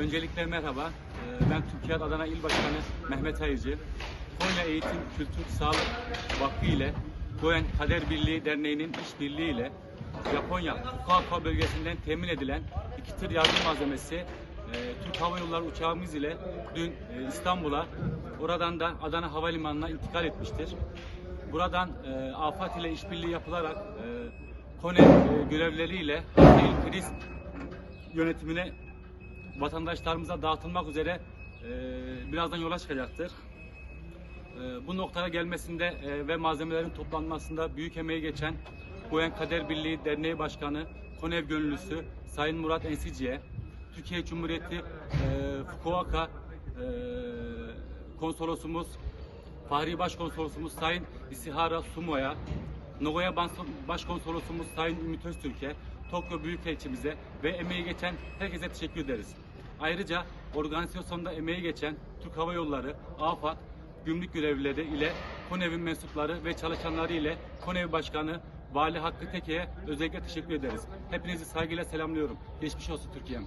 Öncelikle merhaba. Ee, Ben Türkiye Adana İl Başkanı Mehmet Hayırcı. Konya Eğitim, Kültür, Sağlık Vakfı ile Goen Kader Birliği Derneği'nin işbirliği ile Japonya Fukuoka bölgesinden temin edilen iki tır yardım malzemesi e, Türk Hava Yolları uçağımız ile dün e, İstanbul'a oradan da Adana Havalimanı'na intikal etmiştir. Buradan e, AFAD ile işbirliği yapılarak KONE e, görevlileriyle acil kriz yönetimine vatandaşlarımıza dağıtılmak üzere e, birazdan yola çıkacaktır. E, bu noktaya gelmesinde e, ve malzemelerin toplanmasında büyük emeği geçen Goyen Kader Birliği Derneği Başkanı, Konev Gönüllüsü Sayın Murat Ensici'ye, Türkiye Cumhuriyeti e, Fukuoka e, konsolosumuz, Fahri Başkonsolosumuz Sayın İsihara Sumo'ya, Nagoya Başkonsolosumuz Sayın Ümit Öztürk'e, Tokyo Büyükelçimize ve emeği geçen herkese teşekkür ederiz. Ayrıca organizasyonda emeği geçen Türk Hava Yolları, AFAD, gümrük görevlileri ile KONEV'in mensupları ve çalışanları ile KONEV Başkanı Vali Hakkı Teke'ye özellikle teşekkür ederiz. Hepinizi saygıyla selamlıyorum. Geçmiş olsun Türkiye'm.